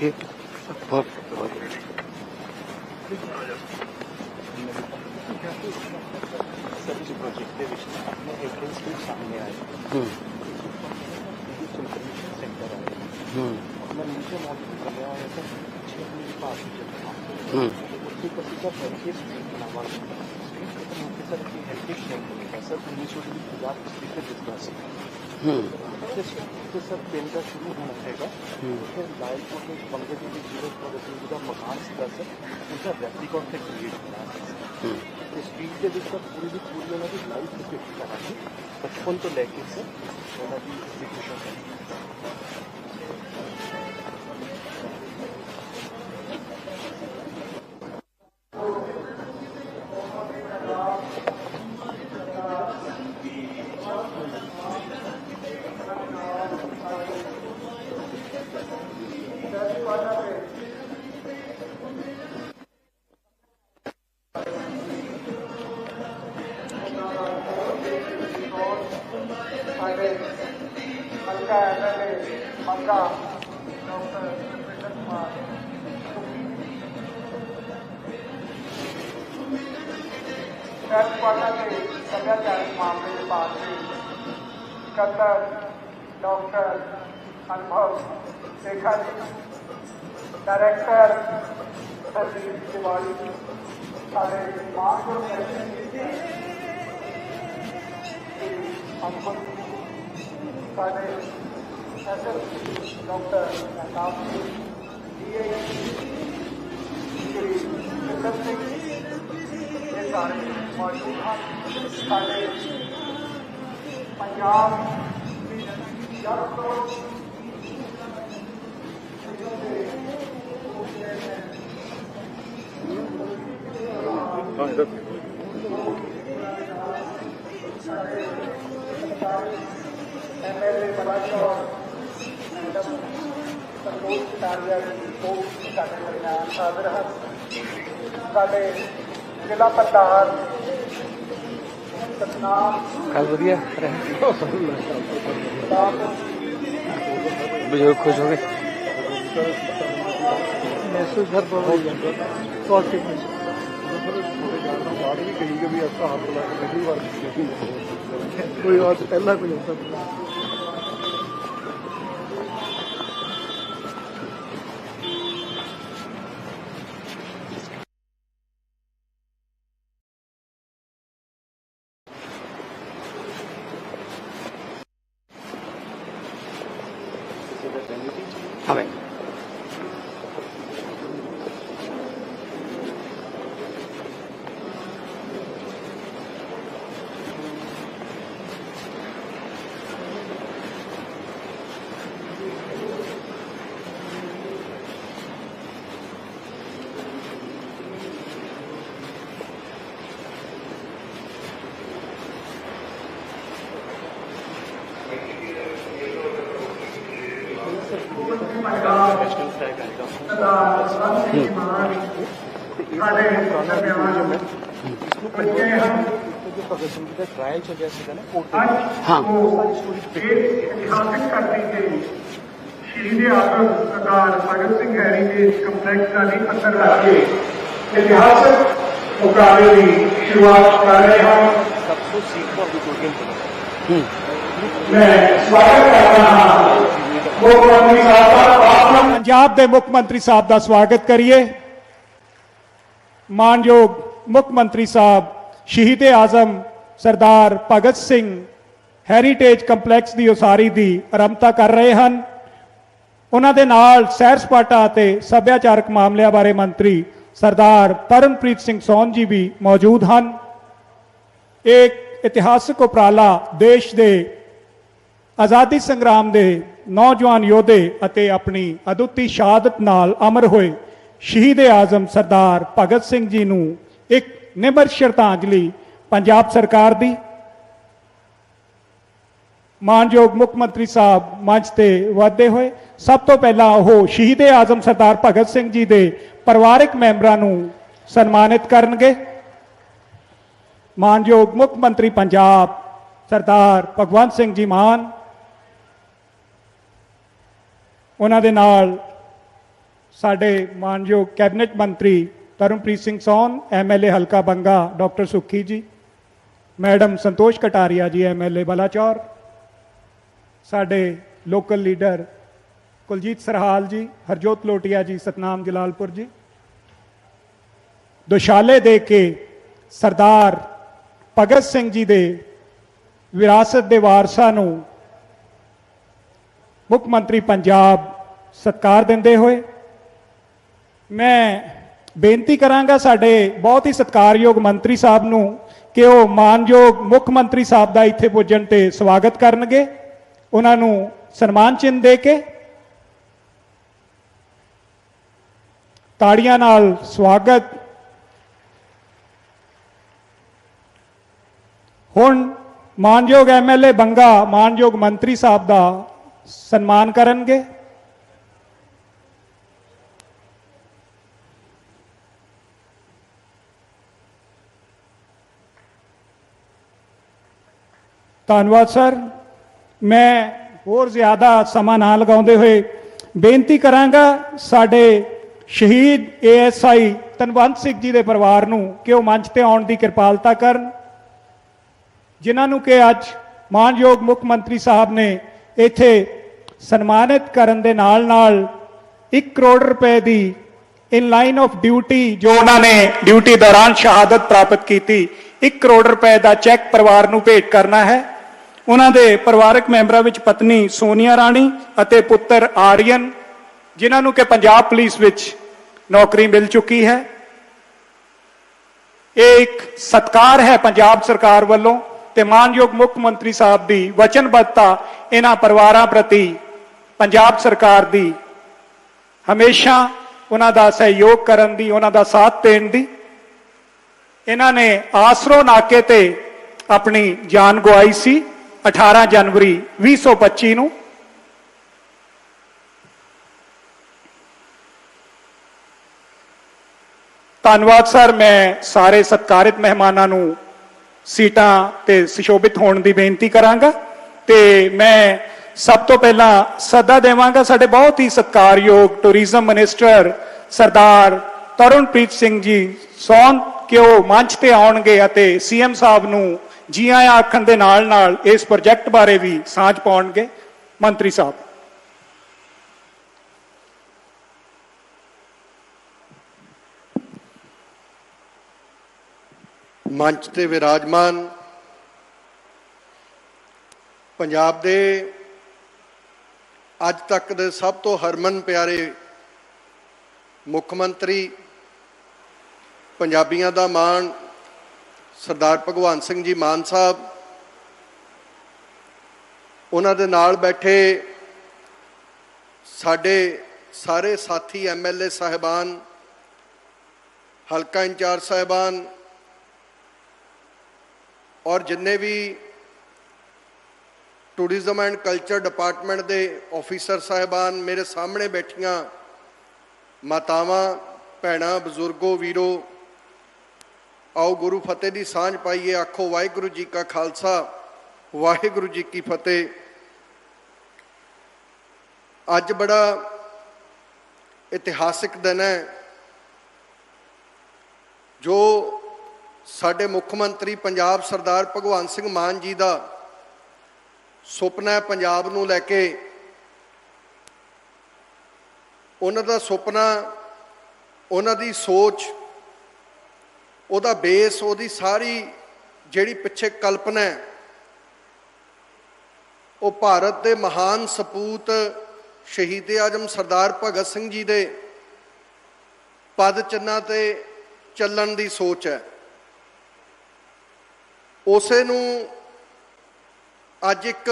ਤੁਸੀਂ ਬਹੁਤ ਬਹੁਤ ਸਰਚ ਪ੍ਰੋਜੈਕਟ ਦੇ ਵਿੱਚ ਨਾ ਆਪਣੇ ਐਵੀਡੈਂਸ ਵੀ ਸਾਹਮਣੇ ਆਏ ਹੂੰ ਇਨਫੋਰਮੇਸ਼ਨ ਸੈਂਟਰ ਆਏ ਹੂੰ ਮੈਂ ਨੀਚੇ ਮੌਜੂਦ ਕਰਿਆ ਹੋਇਆ ਤਾਂ ਪਿੱਛੇ ਆਪਣੀ ਪਾਸ ਚੱਲਦਾ ਹੂੰ ਉੱਥੇ ਕਿਸੇ ਦਾ ਹੈਰੀਟੇਜ ਸਟ੍ਰੀਟ ਬਣਾਵਾ ਸਟ੍ਰੀਟ ਤੇ ਮੁੱਖ ਸਰ ਕੀ ਹੈਰੀਟੇਜ ਨਹੀਂ ਹੋਵੇਗਾ ਸਰ 1950 ਸਟ੍ਰੀਟ ਤੇ ਦਿੱਤਾ ਸੀ ਹੂੰ ਤੇ ਤੇ ਸਰ ਪਿੰਡ ਦਾ ਸ਼ੁਰੂ ਹੋਣਾ ਸੈਰ ਪਾਟਾ ਦੇ ਸੱਭਿਆਚਾਰਕ ਮਾਮਲੇ ਦੇ ਬਾਰੇ ਸਕੱਤਰ ਡਾਕਟਰ ਅਨੁਭਵ ਸੇਖਾ ਜੀ ਡਾਇਰੈਕਟਰ ਸਰਜੀਤ ਤਿਵਾੜੀ ਸਾਡੇ ਮਾਨਪੁਰ ਦੇ ਅਨੁਭਵ ਸਾਡੇ ਐਸਐਸ ਡਾਕਟਰ ਮਹਿਤਾਬ ਜੀ ਡੀਏ ਸ਼੍ਰੀ ਜਿੰਦਰ ਸਿੰਘ ਇਹ ਸਾਰੇ ਮੌਜੂਦ ਸਾਡੇ ਪੰਜਾਬ ਜਦ ਤੋਂ ਐਮਐਲਏ ਬਲਾਚੌਰ ਮੈਡਮ ਸੰਤੋਸ਼ ਕਟਾਰੀਆ ਜੀ ਉਹ ਸਾਡੇ ਦਰਮਿਆਨ ਹਾਜ਼ਰ ਹਨ ਸਾਡੇ ਜ਼ਿਲ੍ਹਾ ਪ੍ਰਧਾਨ ਸਤਨਾਮ ਕੱਲ ਵਧੀਆ ਰਹੇ ਸਾਹਿਬ ਬਜ਼ੁਰਗ ਖੁਸ਼ ਹੋ ਗਏ ਮਹਿਸੂਸ ਹਰ ਬਹੁਤ ਪੋਜ਼ਿਟਿਵ ਗਾੜੀ ਵੀ ਕਹੀ ਕਿ ਵੀ ਅਸਾਂ ਹੱਥ ਲਾ ਕੇ ਪਹਿਲੀ ਵਾਰ ਕੋਈ ਹੋਰ ਪਹਿਲਾਂ ਕੋਈ ਹੋ ਸਕਦਾ ਕਿਸੇ ਦਾ ਬੈਨੀਫਿਟ ਹਾਂ ਬਈ ਨੈਸ਼ਨਲ ਫਲੈਗ ਆਏਗਾ ਸਾਡੇ ਦਰਮਿਆਨ ਬੱਚੇ ਹਨ ਜੋ ਭਗਤ ਸਿੰਘ ਜੀ ਦਾ ਟ੍ਰਾਇਲ ਚੱਲਿਆ ਸੀਗਾ ਨਾ ਕੋਰਟ ਦੇ ਅੱਜ ਹਾਂ। ਉਹ ਇਹ ਇਤਿਹਾਸਿਕ ਧਰਤੀ ਤੇ ਸ਼ਹੀਦ ਆਜ਼ਮ ਸਰਦਾਰ ਭਗਤ ਸਿੰਘ ਹੈਰੀਟੇਜ ਕੰਪਲੈਕਸ ਦਾ ਵੀ ਅੰਦਰ ਰੱਖ ਕੇ ਇਤਿਹਾਸਕ ਮੁਕਾਬਲੇ ਦੀ ਸ਼ੁਰੂਆਤ ਕਰ ਰਹੇ ਹਾਂ। ਸਭ ਤੋਂ ਸੀਖ ਆਡੀਟੋਰੀਅਮ ਬਣਾ ਹੂੰ। ਮੈਂ ਸਵਾਗਤ ਕਰਦਾ ਹਾਂ। ਮੁੱਖ ਮੰਤਰੀ ਸਾਹਿਬ ਦਾ ਬਾਪ ਪੰਜਾਬ ਦੇ ਮੁੱਖ ਮੰਤਰੀ ਸਾਹਿਬ ਦਾ ਸਵਾਗਤ ਕਰੀਏ। ਮਾਨਯੋਗ ਮੁੱਖ ਮੰਤਰੀ ਸਾਹਿਬ ਸ਼ਹੀਦ ਆਜ਼ਮ ਸਰਦਾਰ ਭਗਤ ਸਿੰਘ ਹੈਰੀਟੇਜ ਕੰਪਲੈਕਸ ਦੀ ਉਸਾਰੀ ਦੀ ਆਰੰਭਤਾ ਕਰ ਰਹੇ ਹਨ। ਉਹਨਾਂ ਦੇ ਨਾਲ ਸੈਰ ਸਪਾਟਾ ਅਤੇ ਸੱਭਿਆਚਾਰਕ ਮਾਮਲਿਆਂ ਬਾਰੇ ਮੰਤਰੀ ਸਰਦਾਰ ਪਰਮਪ੍ਰੀਤ ਸਿੰਘ ਸੋਨ ਜੀ ਵੀ ਮੌਜੂਦ ਹਨ। ਇੱਕ ਇਤਿਹਾਸਕ ਉਪਰਾਲਾ ਦੇਸ਼ ਦੇ ਆਜ਼ਾਦੀ ਸੰਗਰਾਮ ਦੇ ਨੌਜਵਾਨ ਯੋਧੇ ਅਤੇ ਆਪਣੀ ਅਦੁੱਤੀ ਸ਼ਹਾਦਤ ਨਾਲ ਅਮਰ ਹੋਏ ਸ਼ਹੀਦ ਆਜ਼ਮ ਸਰਦਾਰ ਭਗਤ ਸਿੰਘ ਜੀ ਨੂੰ ਇੱਕ ਨਿਮਰ ਸ਼ਰਧਾਂਜਲੀ ਪੰਜਾਬ ਸਰਕਾਰ ਦੀ। ਮਾਨਯੋਗ ਮੁੱਖ ਮੰਤਰੀ ਸਾਹਿਬ ਮੰਚ ਤੇ ਵਾਧੇ ਹੋਏ। ਸਭ ਤੋਂ ਪਹਿਲਾਂ ਉਹ ਸ਼ਹੀਦ ਆਜ਼ਮ ਸਰਦਾਰ ਭਗਤ ਸਿੰਘ ਜੀ ਦੇ ਪਰਿਵਾਰਕ ਮੈਂਬਰਾਂ ਨੂੰ ਸਨਮਾਨਿਤ ਕਰਨਗੇ। ਮਾਨਯੋਗ ਮੁੱਖ ਮੰਤਰੀ ਪੰਜਾਬ ਸਰਦਾਰ ਭਗਵੰਤ ਸਿੰਘ ਜੀ ਮਾਨ। ਉਹਨਾਂ ਦੇ ਨਾਲ ਸਾਡੇ ਮਾਨਯੋਗ ਕੈਬਨਿਟ ਮੰਤਰੀ ਤਰਨਪ੍ਰੀਤ ਸਿੰਘ ਸੌਨ ਐਮਐਲਏ ਹਲਕਾ ਬੰਗਾ, ਡਾਕਟਰ ਸੁੱਖੀ ਜੀ। ਮੈਡਮ ਸੰਤੋਸ਼ ਕਟਾਰੀਆ ਜੀ ਐਮਐਲਏ ਬਲਾਚੌਰ। ਸਾਡੇ ਲੋਕਲ ਲੀਡਰ ਕੁਲਜੀਤ ਸਰਹਾਲ ਜੀ, ਹਰਜੋਤ ਲੋਟੀਆ ਜੀ, ਸਤਨਾਮ ਜਲਾਲਪੁਰ ਜੀ। ਦੁਸ਼ਾਲੇ ਦੇ ਕੇ ਸਰਦਾਰ ਭਗਤ ਸਿੰਘ ਜੀ ਦੇ ਵਿਰਾਸਤ ਦੇ ਵਾਰਸਾਂ ਨੂੰ ਮੁੱਖ ਮੰਤਰੀ ਪੰਜਾਬ ਸਤਕਾਰ ਦਿੰਦੇ ਹੋਏ ਮੈਂ ਬੇਨਤੀ ਕਰਾਂਗਾ ਸਾਡੇ ਬਹੁਤ ਹੀ ਸਤਿਕਾਰਯੋਗ ਮੰਤਰੀ ਸਾਹਿਬ ਨੂੰ ਕਿ ਉਹ ਮਾਨਯੋਗ ਮੁੱਖ ਮੰਤਰੀ ਸਾਹਿਬ ਦਾ ਇੱਥੇ ਪੁੱਜਣ ਤੇ ਸਵਾਗਤ ਕਰਨਗੇ। ਉਹਨਾਂ ਨੂੰ ਸਨਮਾਨ ਚਿੰਨ੍ਹ ਦੇ ਕੇ ਤਾੜੀਆਂ ਨਾਲ ਸਵਾਗਤ। ਹੁਣ ਮਾਨਯੋਗ ਐਮਐਲਏ ਬੰਗਾ ਮਾਨਯੋਗ ਮੰਤਰੀ ਸਾਹਿਬ ਦਾ ਸਨਮਾਨ ਕਰਨਗੇ। ਧੰਨਵਾਦ, ਸਰ। ਮੈਂ ਹੋਰ ਜ਼ਿਆਦਾ ਸਮਾਂ ਨਾ ਲਗਾਉਂਦੇ ਹੋਏ ਬੇਨਤੀ ਕਰਾਂਗਾ ਸਾਡੇ ਸ਼ਹੀਦ ਏਐਸਆਈ ਤਨਵੰਤ ਸਿੰਘ ਜੀ ਦੇ ਪਰਿਵਾਰ ਨੂੰ ਕਿ ਉਹ ਮੰਚ ਤੇ ਆਉਣ ਦੀ ਕਿਰਪਾਲਤਾ ਕਰਨ, ਜਿਨ੍ਹਾਂ ਨੂੰ ਕਿ ਅੱਜ ਮਾਨਯੋਗ ਮੁੱਖ ਮੰਤਰੀ ਸਾਹਿਬ ਨੇ ਇੱਥੇ ਸਨਮਾਨਿਤ ਕਰਨ ਦੇ ਨਾਲ ਨਾਲ 1 ਕਰੋੜ ਰੁਪਏ ਦੀ ਇਨ ਲਾਈਨ ਆਫ ਡਿਊਟੀ ਜੋ ਉਹਨਾਂ ਨੇ ਡਿਊਟੀ ਦੌਰਾਨ ਸ਼ਹਾਦਤ ਪ੍ਰਾਪਤ ਕੀਤੀ 1 ਕਰੋੜ ਰੁਪਏ ਦਾ ਚੈੱਕ ਪਰਿਵਾਰ ਨੂੰ ਭੇਟ ਕਰਨਾ ਹੈ। ਉਹਨਾਂ ਦੇ ਪਰਿਵਾਰਕ ਮੈਂਬਰਾਂ ਵਿੱਚ ਪਤਨੀ ਸੋਨੀਆ ਰਾਣੀ ਅਤੇ ਪੁੱਤਰ ਆਰੀਅਨ, ਜਿਨ੍ਹਾਂ ਨੂੰ ਕਿ ਪੰਜਾਬ ਪੁਲਿਸ ਵਿੱਚ ਨੌਕਰੀ ਮਿਲ ਚੁੱਕੀ ਹੈ। ਇਹ ਇੱਕ ਸਤਕਾਰ ਹੈ ਪੰਜਾਬ ਸਰਕਾਰ ਵੱਲੋਂ ਤੇ ਮਾਨਯੋਗ ਮੁੱਖ ਮੰਤਰੀ ਸਾਹਿਬ ਦੀ ਵਚਨਬੱਧਤਾ ਇਹਨਾਂ ਪਰਿਵਾਰਾਂ ਪ੍ਰਤੀ ਪੰਜਾਬ ਸਰਕਾਰ ਦੀ ਹਮੇਸ਼ਾ ਉਹਨਾਂ ਦਾ ਸਹਿਯੋਗ ਕਰਨ ਦੀ, ਉਹਨਾਂ ਦਾ ਸਾਥ ਦੇਣ ਦੀ। ਇਹਨਾਂ ਨੇ ਆਸਰੋ ਨਾਕੇ ਤੇ ਆਪਣੀ ਜਾਨ ਗਵਾਈ ਸੀ। 18 ਜਨਵਰੀ 2025 ਨੂੰ ਧੰਨਵਾਦ ਸਰ, ਮੈਂ ਸਾਰੇ ਸਤਿਕਾਰਿਤ ਮਹਿਮਾਨਾਂ ਨੂੰ ਸੀਟਾਂ ਤੇ ਸੁਸ਼ੋਭਿਤ ਹੋਣ ਦੀ ਬੇਨਤੀ ਕਰਾਂਗਾ ਤੇ ਮੈਂ ਸਭ ਤੋਂ ਪਹਿਲਾਂ ਸੱਦਾ ਦੇਵਾਂਗਾ ਸਾਡੇ ਬਹੁਤ ਹੀ ਸਤਿਕਾਰਯੋਗ ਟੂਰਿਜ਼ਮ ਮਿਨਿਸਟਰ ਸਰਦਾਰ ਤਰੁਣਪ੍ਰੀਤ ਸਿੰਘ ਜੀ ਸੌਨ ਕਿ ਉਹ ਮੰਚ ਤੇ ਆਉਣਗੇ ਅਤੇ ਸੀਐਮ ਸਾਹਿਬ ਨੂੰ ਜੀ ਆਇਆਂ ਆਖਣ ਦੇ ਨਾਲ ਨਾਲ ਇਸ ਪ੍ਰੋਜੈਕਟ ਬਾਰੇ ਵੀ ਸਾਂਝ ਪਾਉਣਗੇ ਮੰਤਰੀ ਸਾਹਿਬ। ਮੰਚ ਤੇ ਵਿਰਾਜਮਾਨ ਪੰਜਾਬ ਦੇ ਅੱਜ ਤੱਕ ਦੇ ਸਭ ਤੋਂ ਹਰਮਨ ਪਿਆਰੇ ਮੁੱਖ ਮੰਤਰੀ ਪੰਜਾਬੀਆਂ ਦਾ ਮਾਣ ਸਰਦਾਰ ਭਗਵਾਨ ਸਿੰਘ ਜੀ ਮਾਨ ਸਾਹਿਬ, ਉਹਨਾਂ ਦੇ ਨਾਲ ਬੈਠੇ ਸਾਡੇ ਸਾਰੇ ਸਾਥੀ ਐਮਐਲਏ ਸਾਹਿਬਾਨ, ਹਲਕਾ ਇੰਚਾਰਜ ਸਾਹਿਬਾਨ, ਔਰ ਜਿੰਨੇ ਵੀ ਟੂਰਿਜ਼ਮ ਐਂਡ ਕਲਚਰ ਡਿਪਾਰਟਮੈਂਟ ਦੇ ਆਫੀਸਰ ਸਾਹਿਬਾਨ, ਮੇਰੇ ਸਾਹਮਣੇ ਬੈਠੀਆਂ ਮਾਤਾਵਾਂ, ਭੈਣਾਂ, ਬਜ਼ੁਰਗੋ, ਵੀਰੋ ਆਓ ਗੁਰੂ ਫਤਿਹ ਦੀ ਸਾਂਝ ਪਾਈਏ, ਆਖੋ ਵਾਹਿਗੁਰੂ ਜੀ ਕਾ ਖਾਲਸਾ, ਵਾਹਿਗੁਰੂ ਜੀ ਕੀ ਫਤਿਹ। ਅੱਜ ਬੜਾ ਇਤਿਹਾਸਿਕ ਦਿਨ ਹੈ, ਜੋ ਸਾਡੇ ਮੁੱਖ ਮੰਤਰੀ ਪੰਜਾਬ ਸਰਦਾਰ ਭਗਵੰਤ ਸਿੰਘ ਮਾਨ ਜੀ ਦਾ ਸੁਪਨਾ ਹੈ ਪੰਜਾਬ ਨੂੰ ਲੈ ਕੇ। ਉਹਨਾਂ ਦਾ ਸੁਪਨਾ, ਉਹਨਾਂ ਦੀ ਸੋਚ ਉਹਦਾ ਬੇਸ, ਉਹਦੀ ਸਾਰੀ ਜਿਹੜੀ ਪਿੱਛੇ ਕਲਪਨਾ ਹੈ, ਉਹ ਭਾਰਤ ਦੇ ਮਹਾਨ ਸਪੂਤ ਸ਼ਹੀਦ ਆਜਮ ਸਰਦਾਰ ਭਗਤ ਸਿੰਘ ਜੀ ਦੇ ਪਦ ਚਿੰਨ੍ਹਾਂ ਤੇ ਚੱਲਣ ਦੀ ਸੋਚ ਹੈ। ਉਸੇ ਨੂੰ ਅੱਜ ਇੱਕ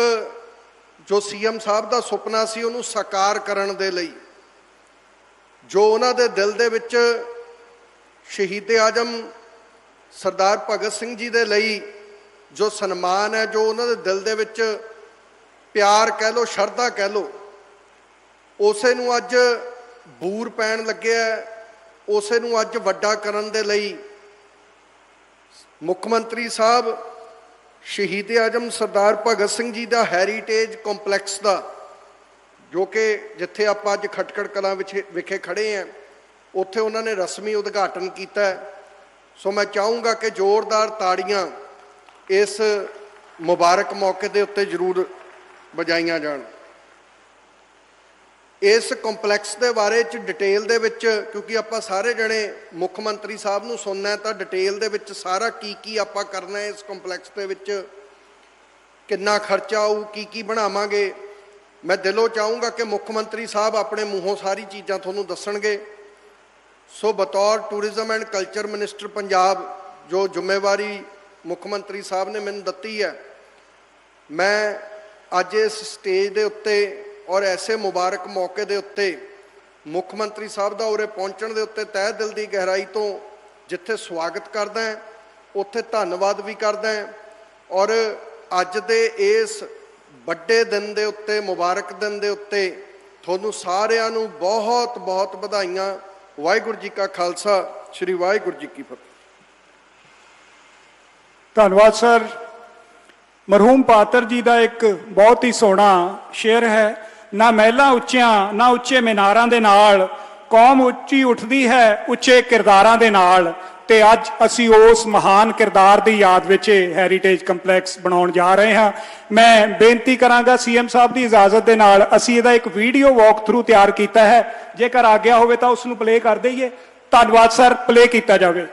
ਜੋ ਸੀਐਮ ਸਾਹਿਬ ਦਾ ਸੁਪਨਾ ਸੀ, ਉਹਨੂੰ ਸਾਕਾਰ ਕਰਨ ਦੇ ਲਈ, ਜੋ ਉਹਨਾਂ ਦੇ ਦਿਲ ਦੇ ਵਿੱਚ ਸ਼ਹੀਦ ਆਜਮ ਸਰਦਾਰ ਭਗਤ ਸਿੰਘ ਜੀ ਦੇ ਲਈ ਜੋ ਸਨਮਾਨ ਹੈ, ਜੋ ਉਹਨਾਂ ਦੇ ਦਿਲ ਦੇ ਵਿੱਚ ਪਿਆਰ ਕਹਿ ਲੋ ਸ਼ਰਧਾ ਕਹਿ ਲੋ ਉਸੇ ਨੂੰ ਅੱਜ ਬੂਰ ਪੈਣ ਲੱਗਿਆ ਉਸੇ ਨੂੰ ਅੱਜ ਵੱਡਾ ਕਰਨ ਦੇ ਲਈ ਮੁੱਖ ਮੰਤਰੀ ਸਾਹਿਬ, ਸ਼ਹੀਦ ਆਜਮ ਸਰਦਾਰ ਭਗਤ ਸਿੰਘ ਜੀ ਦਾ ਹੈਰੀਟੇਜ ਕੰਪਲੈਕਸ ਦਾ, ਜੋ ਕਿ ਜਿੱਥੇ ਆਪਾਂ ਅੱਜ ਖਟਕੜ ਕਲਾਂ ਵਿਖੇ ਵਿਖੇ ਖੜੇ ਆਂ ਉੱਥੇ ਉਹਨਾਂ ਨੇ ਰਸਮੀ ਉਦਘਾਟਨ ਕੀਤਾ ਹੈ। ਸੋ ਮੈਂ ਚਾਹੂੰਗਾ ਕਿ ਜ਼ੋਰਦਾਰ ਤਾੜੀਆਂ ਇਸ ਮੁਬਾਰਕ ਮੌਕੇ ਦੇ ਉੱਤੇ ਜ਼ਰੂਰ ਵਜਾਈਆਂ ਜਾਣ। ਇਸ ਕੰਪਲੈਕਸ ਦੇ ਬਾਰੇ ਚ ਡਿਟੇਲ ਦੇ ਵਿੱਚ, ਕਿਉਂਕਿ ਆਪਾਂ ਸਾਰੇ ਜਣੇ ਮੁੱਖ ਮੰਤਰੀ ਸਾਹਿਬ ਨੂੰ ਸੁਣਨਾ ਹੈ, ਤਾਂ ਡਿਟੇਲ ਦੇ ਵਿੱਚ ਸਾਰਾ ਕੀ ਕੀ ਆਪਾਂ ਕਰਨਾ ਹੈ ਇਸ ਕੰਪਲੈਕਸ ਦੇ ਵਿੱਚ, ਕਿੰਨਾ ਖਰਚਾ ਆਊ, ਕੀ ਕੀ ਬਣਾਵਾਂਗੇ। ਮੈਂ ਦਿਲੋਂ ਚਾਹੂੰਗਾ ਕਿ ਮੁੱਖ ਮੰਤਰੀ ਸਾਹਿਬ ਆਪਣੇ ਮੂੰਹੋਂ ਸਾਰੀ ਚੀਜ਼ਾਂ ਤੁਹਾਨੂੰ ਦੱਸਣਗੇ। ਸੋ ਬਤੌਰ tourism and culture minister Punjab, ਜੋ ਜ਼ਿੰਮੇਵਾਰੀ ਮੁੱਖ ਮੰਤਰੀ ਸਾਹਿਬ ਨੇ ਮੈਨੂੰ ਦਿੱਤੀ ਹੈ, ਮੈਂ ਅੱਜ ਇਸ ਸਟੇਜ ਦੇ ਉੱਤੇ ਔਰ ਐਸੇ ਮੁਬਾਰਕ ਮੌਕੇ ਦੇ ਉੱਤੇ ਮੁੱਖ ਮੰਤਰੀ ਸਾਹਿਬ ਦਾ ਉਰੇ ਪਹੁੰਚਣ ਦੇ ਉੱਤੇ ਤਹਿ ਦਿਲ ਦੀ ਗਹਿਰਾਈ ਤੋਂ ਜਿੱਥੇ ਸਵਾਗਤ ਕਰਦਾ ਹਾਂ, ਉੱਥੇ ਧੰਨਵਾਦ ਵੀ ਕਰਦਾ ਹਾਂ ਔਰ ਅੱਜ ਦੇ ਇਸ ਵੱਡੇ ਦਿਨ ਦੇ ਉੱਤੇ, ਮੁਬਾਰਕ ਦਿਨ ਦੇ ਉੱਤੇ ਤੁਹਾਨੂੰ ਸਾਰਿਆਂ ਨੂੰ ਬਹੁਤ ਬਹੁਤ ਵਧਾਈਆਂ ਵਾਹਿਗੁਰੂ ਜੀ ਕਾ ਖਾਲਸਾ, ਸ੍ਰੀ ਵਾਹਿਗੁਰੂ ਜੀ ਕੀ ਫਤਿਹ। ਧੰਨਵਾਦ ਸਰ। ਮਰਹੂਮ ਪਾਤਰ ਜੀ ਦਾ ਇੱਕ ਬਹੁਤ ਹੀ ਸੋਹਣਾ ਸ਼ੇਰ ਹੈ। ਨਾ ਮਹਿਲਾਂ ਉੱਚੀਆਂ, ਨਾ ਉੱਚੇ ਮਿਨਾਰਾਂ ਦੇ ਨਾਲ, ਕੌਮ ਉੱਚੀ ਉੱਠਦੀ ਹੈ ਉੱਚੇ ਕਿਰਦਾਰਾਂ ਦੇ ਨਾਲ। ਤੇ ਅੱਜ ਅਸੀਂ ਉਸ ਮਹਾਨ ਕਿਰਦਾਰ ਦੀ ਯਾਦ ਵਿੱਚ ਇਹ ਹੈਰੀਟੇਜ ਕੰਪਲੈਕਸ ਬਣਾਉਣ ਜਾ ਰਹੇ ਹਾਂ। ਮੈਂ ਬੇਨਤੀ ਕਰਾਂਗਾ ਸੀਐਮ ਸਾਹਿਬ ਦੀ ਇਜਾਜ਼ਤ ਦੇ ਨਾਲ ਅਸੀਂ ਇਹਦਾ ਇੱਕ ਵੀਡੀਓ ਵਾਕ ਥਰੂ ਤਿਆਰ ਕੀਤਾ ਹੈ। ਜੇਕਰ ਆ ਗਿਆ ਹੋਵੇ ਤਾਂ ਉਸ ਨੂੰ ਪਲੇ ਕਰ ਦਈਏ। ਧੰਨਵਾਦ ਸਰ ਪਲੇ ਕੀਤਾ ਜਾਵੇ।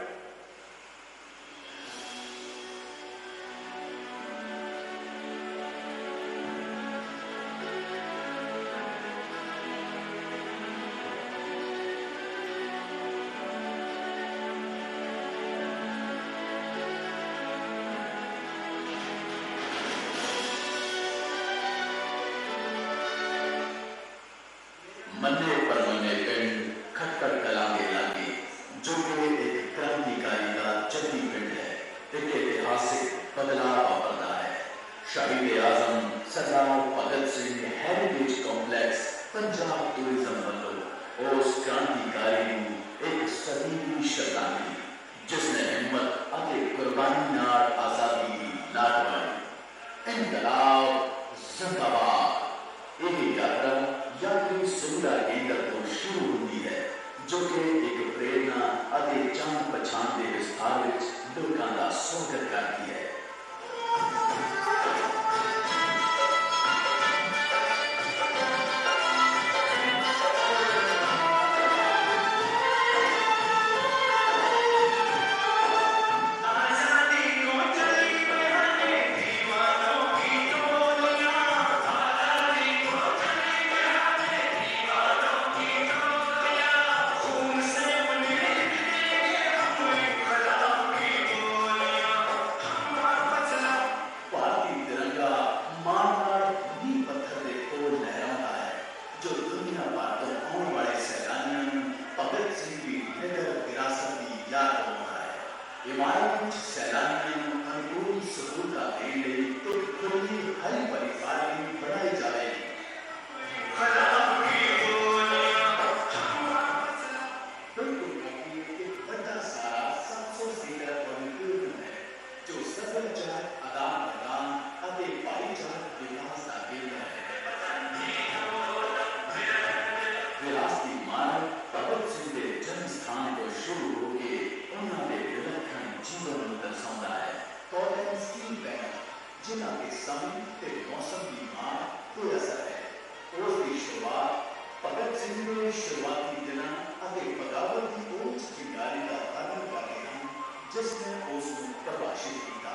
ਭਗਤ ਸਿੰਘ ਦੇ ਸ਼ੁਰੂਆਤੀ ਦਿਨਾਂ ਅਤੇ ਬਗਾਵਤ ਦੀ ਉਹ ਚਿੰਗਾਰੀ ਦਾ ਵਰਣਨ ਕਰਦੇ ਹਨ ਜਿਸ ਨੇ ਉਸ ਨੂੰ ਪ੍ਰਭਾਸ਼ਿਤ ਕੀਤਾ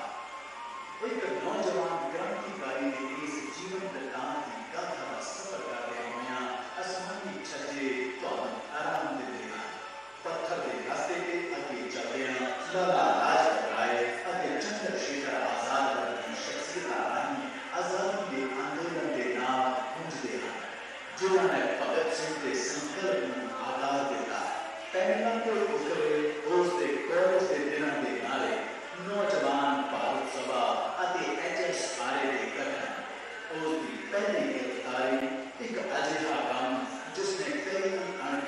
ਇੱਕ ਨੌਜਵਾਨ ਕ੍ਰਾਂਤੀਕਾਰੀ ਦੇ ਇਸ ਜੀਵਨ ਬਿਰਤਾਂਤ ਦੀ ਗਾਥਾ ਦਾ ਸਫ਼ਰ ਕਰਦੇ ਹੋਇਆਂ ਅਸਮਾਨੀ ਛੱਜੇ ਤੁਹਾਨੂੰ ਆਰਾਮ ਦਿੰਦੇ ਹਨ ਪੱਥਰ ਦੇ ਰਸਤੇ ਤੇ ਅੱਗੇ ਚੱਲਦਿਆਂ ਲਾਲਾ ਲਾਜਪਤ ਰਾਏ ਅਤੇ ਚੰਦਰ ਸ਼ੇਖਰ ਆਜ਼ਾਦ ਵਰਗੀ ਸ਼ਖਸੀਅਤਾਂ ਜਿਨ੍ਹਾਂ ਨੇ ਭਗਤ ਸਿੰਘ ਦੇ ਸੰਕਲਪ ਨੂੰ ਆਕਾਰ ਦਿੱਤਾ ਪਹਿਲਾਂ ਤੋਂ ਉਕਰੇ ਉਸ ਦੇ ਕੋਲਜ ਦੇ ਦਿਨਾਂ ਦੇ ਨਾਲੇ ਨੌਜਵਾਨ ਭਾਰਤ ਸਭਾ ਅਤੇ ਐਚਐਸ ਆਰੇ ਦੇ ਗਠਨ ਉਸ ਦੀ ਪਹਿਲੀ ਗ੍ਰਿਫਤਾਰੀ ਇੱਕ ਅਜਿਹਾ ਕੰਮ ਜਿਸ ਨੇ ਕਈ ਅਣਗਿਣਤ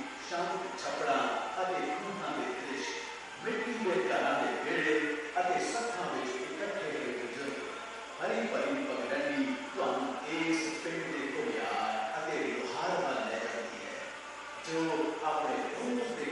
ਚੰਦ, ਛਪੜਾ ਅਤੇ ਖੂਹਾਂ ਦੇ ਦ੍ਰਿਸ਼, ਮਿੱਟੀ ਦੇ ਘਰਾਂ ਦੇ ਵਿਹੜੇ ਅਤੇ ਸੱਥਾਂ ਵਿੱਚ ਇਕੱਠੇ ਹੋਏ ਗੁਜ਼ਰ ਹਰੀ ਭਰੀ ਪਗਡੰਡੀ ਤੁਹਾਨੂੰ ਇਸ ਪਿੰਡ ਦੇ ਕੋਲ ਅਤੇ ਲੋਹਾਰ ਵੱਲ ਲੈ ਜਾਂਦੀ ਹੈ, ਜੋ ਆਪਣੇ ਰੂਹ ਦੇ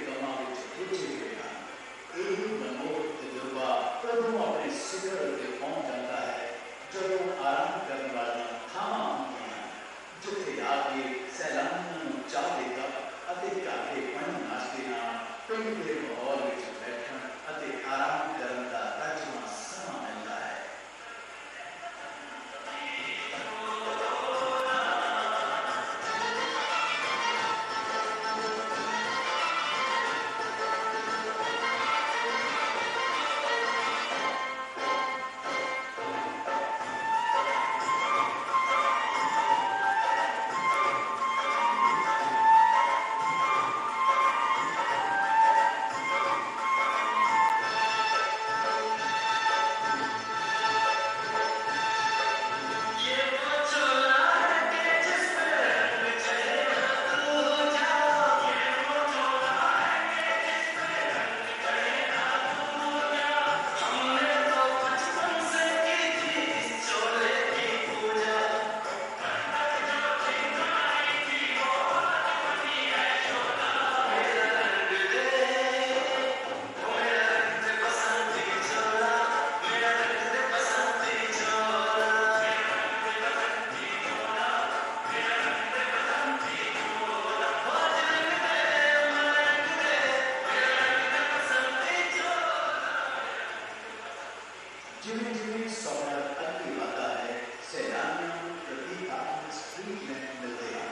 ਜਿਵੇਂ ਜਿਵੇਂ ਸਮਾਂ ਅੱਗੇ ਵਧਦਾ ਹੈ ਸੈਲਾਨੀਆਂ ਨੂੰ ਪ੍ਰਤੀਕਾਤਮਕ ਸਟਰੀਟ ਲੈਂਡ ਮਿਲਦੇ ਹਨ,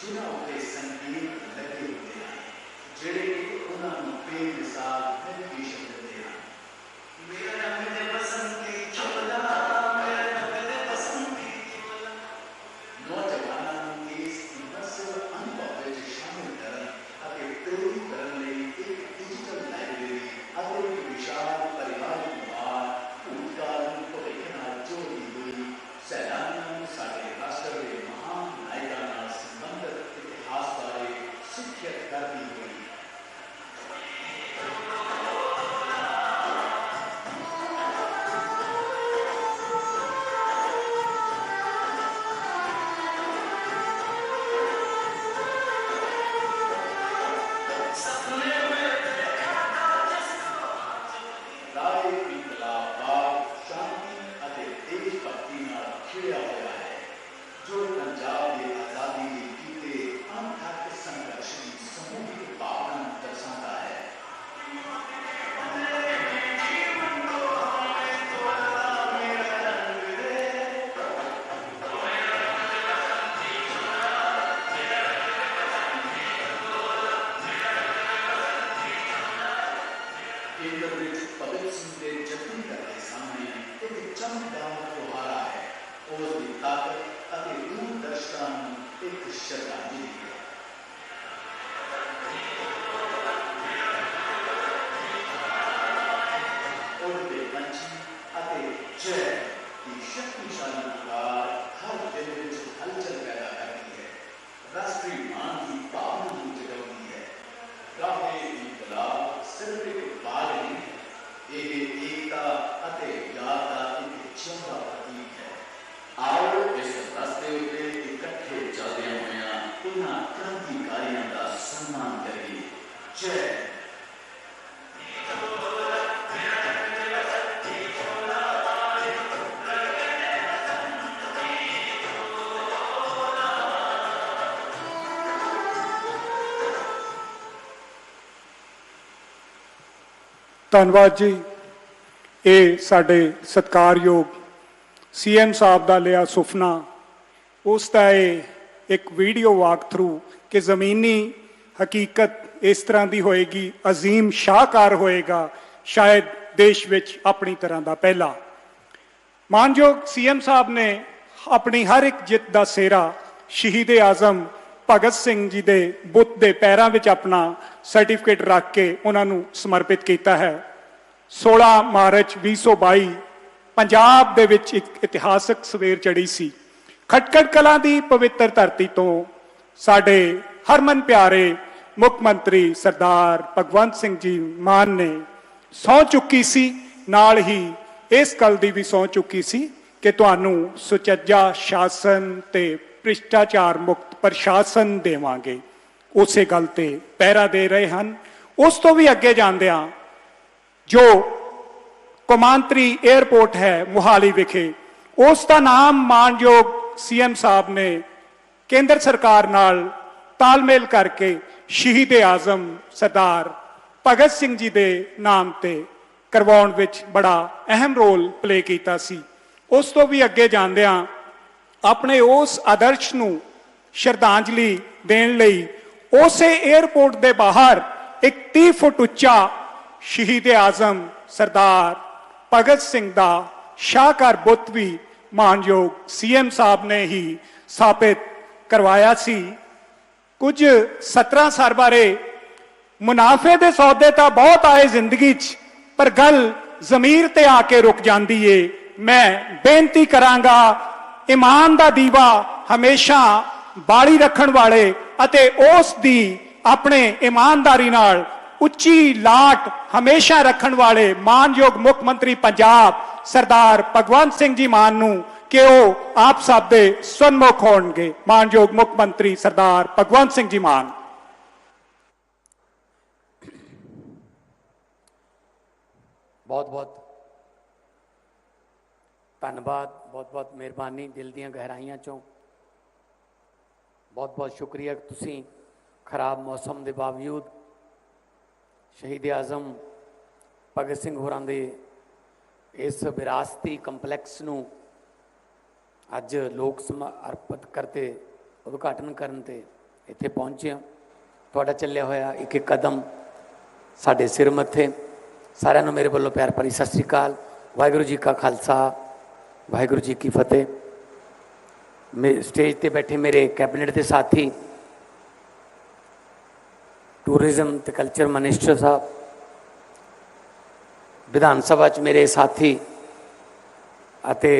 ਜਿਨ੍ਹਾਂ ਉੱਤੇ ਸੰਗੀਤ ਲੱਗੇ ਹੁੰਦੇ ਹਨ, ਜਿਹੜੇ ਉਹਨਾਂ ਨੂੰ ਬੇਮਿਸਾਲ ਮੈਡੀਟੇਸ਼ਨ ਦਿੰਦੇ ਹਨ। ਮੇਰਾ ਨਾਮ ਹੈ Cerdagne. ਧੰਨਵਾਦ ਜੀ। ਇਹ ਸਾਡੇ ਸਤਿਕਾਰਯੋਗ ਸੀਐਮ ਸਾਹਿਬ ਦਾ ਲਿਆ ਸੁਪਨਾ ਉਸ ਦਾ ਇਹ ਇੱਕ ਵੀਡੀਓ ਵਾਕ ਥਰੂ ਕਿ ਜ਼ਮੀਨੀ ਹਕੀਕਤ ਇਸ ਤਰ੍ਹਾਂ ਦੀ ਹੋਏਗੀ, ਅਜ਼ੀਮ ਸ਼ਾਹਕਾਰ ਹੋਏਗਾ, ਸ਼ਾਇਦ ਦੇਸ਼ ਵਿੱਚ ਆਪਣੀ ਤਰ੍ਹਾਂ ਦਾ ਪਹਿਲਾ। ਮਾਨਯੋਗ ਸੀਐਮ ਸਾਹਿਬ ਨੇ ਆਪਣੀ ਹਰ ਇੱਕ ਜਿੱਤ ਦਾ ਸਿਹਰਾ ਸ਼ਹੀਦ ਆਜ਼ਮ ਭਗਤ ਸਿੰਘ ਜੀ ਦੇ ਬੁੱਤ ਦੇ ਪੈਰਾਂ ਵਿੱਚ ਆਪਣਾ ਸਰਟੀਫਿਕੇਟ ਰੱਖ ਕੇ ਉਹਨਾਂ ਨੂੰ ਸਮਰਪਿਤ ਕੀਤਾ ਹੈ। 16 ਮਾਰਚ 2022 ਪੰਜਾਬ ਦੇ ਵਿੱਚ ਇੱਕ ਇਤਿਹਾਸਕ ਸਵੇਰ ਚੜੀ ਸੀ। ਖਟਕੜ ਕਲਾਂ ਦੀ ਪਵਿੱਤਰ ਧਰਤੀ ਤੋਂ ਸਾਡੇ ਹਰਮਨ ਪਿਆਰੇ ਮੁੱਖ ਮੰਤਰੀ ਸਰਦਾਰ ਭਗਵੰਤ ਸਿੰਘ ਜੀ ਮਾਨ ਨੇ ਸਹੁੰ ਚੁੱਕੀ ਸੀ। ਨਾਲ ਹੀ ਇਸ ਗੱਲ ਦੀ ਵੀ ਸਹੁੰ ਚੁੱਕੀ ਸੀ ਕਿ ਤੁਹਾਨੂੰ ਸੁਚੱਜਾ ਸ਼ਾਸਨ ਤੇ ਭ੍ਰਿਸ਼ਟਾਚਾਰ ਮੁਕਤ ਪ੍ਰਸ਼ਾਸਨ ਦੇਵਾਂਗੇ। ਉਸੇ ਗੱਲ ਤੇ ਪਹਿਰਾ ਦੇ ਰਹੇ ਹਨ। ਉਸ ਤੋਂ ਵੀ ਅੱਗੇ ਜਾਂਦਿਆਂ ਜੋ ਕੌਮਾਂਤਰੀ 에ਅਰਪੋਰਟ ਹੈ ਮੁਹਾਲੀ ਵਿਖੇ, ਉਸ ਦਾ ਨਾਮ ਮਾਨਯੋਗ ਸੀਐਮ ਸਾਹਿਬ ਨੇ ਕੇਂਦਰ ਸਰਕਾਰ ਨਾਲ ਤਾਲਮੇਲ ਕਰਕੇ ਸ਼ਹੀਦ ਆਜ਼ਮ ਸਰਦਾਰ ਭਗਤ ਸਿੰਘ ਜੀ ਦੇ ਨਾਮ ਤੇ ਕਰਵਾਉਣ ਵਿੱਚ ਬੜਾ ਅਹਿਮ ਰੋਲ ਪਲੇ ਕੀਤਾ ਸੀ। ਉਸ ਤੋਂ ਵੀ ਅੱਗੇ ਜਾਂਦਿਆਂ ਆਪਣੇ ਉਸ ਆਦਰਸ਼ ਨੂੰ ਸ਼ਰਧਾਂਜਲੀ ਦੇਣ ਲਈ ਉਸੇ 에ਅਰਪੋਰਟ ਦੇ ਬਾਹਰ ਇੱਕ 30 ਫੁੱਟ ਉੱਚਾ ਸ਼ਹੀਦ ਆਜ਼ਮ ਸਰਦਾਰ ਭਗਤ ਸਿੰਘ ਦਾ ਸ਼ਾਹਕਾਰ ਬੁੱਤ ਵੀ ਮਾਨਯੋਗ ਸੀਐਮ ਸਾਹਿਬ ਨੇ ਹੀ ਸਥਾਪਿਤ ਕਰਵਾਇਆ ਸੀ। ਕੁਝ 17 ਸਾਲ ਬਾਰੇ ਮੁਨਾਫੇ ਦੇ ਸੌਦੇ ਤਾਂ ਬਹੁਤ ਆਏ ਜ਼ਿੰਦਗੀ 'ਚ, ਪਰ ਗੱਲ ਜ਼ਮੀਰ ਤੇ ਆ ਕੇ ਰੁਕ ਜਾਂਦੀ ਏ। ਮੈਂ ਬੇਨਤੀ ਕਰਾਂਗਾ, ਇਮਾਨ ਦਾ ਦੀਵਾ ਹਮੇਸ਼ਾ ਬਾਲੀ ਰੱਖਣ ਵਾਲੇ ਅਤੇ ਉਸ ਦੀ ਆਪਣੇ ਇਮਾਨਦਾਰੀ ਨਾਲ ਉੱਚੀ ਲਾਟ ਹਮੇਸ਼ਾ ਰੱਖਣ ਵਾਲੇ ਮਾਨਯੋਗ ਮੁੱਖ ਮੰਤਰੀ ਪੰਜਾਬ ਸਰਦਾਰ ਭਗਵੰਤ ਸਿੰਘ ਜੀ ਮਾਨ ਨੂੰ ਕਿ ਉਹ ਆਪ ਸਭ ਦੇ ਸਨਮੁਖ ਹੋਣਗੇ, ਮਾਨਯੋਗ ਮੁੱਖ ਮੰਤਰੀ ਸਰਦਾਰ ਭਗਵੰਤ ਸਿੰਘ ਜੀ ਮਾਨ। ਬਹੁਤ ਬਹੁਤ ਧੰਨਵਾਦ, ਬਹੁਤ ਬਹੁਤ ਮਿਹਰਬਾਨੀ ਦਿਲ ਦੀਆਂ ਗਹਿਰਾਈਆਂ ਚੋਂ। ਬਹੁਤ ਬਹੁਤ ਸ਼ੁਕਰੀਆ ਕਿ ਤੁਸੀਂ ਖਰਾਬ ਮੌਸਮ ਦੇ ਬਾਵਜੂਦ ਸ਼ਹੀਦ ਆਜ਼ਮ ਭਗਤ ਸਿੰਘ ਹੋਰਾਂ ਦੇ ਇਸ ਵਿਰਾਸਤੀ ਕੰਪਲੈਕਸ ਨੂੰ ਅੱਜ ਲੋਕ ਸਮਰਪਿਤ ਕਰਤੇ ਉਦਘਾਟਨ ਕਰਨ ਤੇ ਇੱਥੇ ਪਹੁੰਚੇ ਹਾਂ। ਤੁਹਾਡਾ ਚੱਲਿਆ ਹੋਇਆ ਇੱਕ ਇੱਕ ਕਦਮ ਸਾਡੇ ਸਿਰ ਮੱਥੇ। ਸਾਰਿਆਂ ਨੂੰ ਮੇਰੇ ਵੱਲੋਂ ਪਿਆਰ ਭਰੀ ਸਤਿ ਸ੍ਰੀ ਅਕਾਲ। ਵਾਹਿਗੁਰੂ ਜੀ ਕਾ ਖਾਲਸਾ, ਵਾਹਿਗੁਰੂ ਜੀ ਕੀ ਫਤਿਹ। ਸਟੇਜ ਤੇ ਬੈਠੇ ਮੇਰੇ ਕੈਬਨਿਟ ਦੇ ਸਾਥੀ ਟੂਰਿਜ਼ਮ ਤੇ ਕਲਚਰ ਮਿਨਿਸਟਰ ਸਾਹਿਬ, ਵਿਧਾਨ ਸਭਾ ਚ ਮੇਰੇ ਸਾਥੀ ਅਤੇ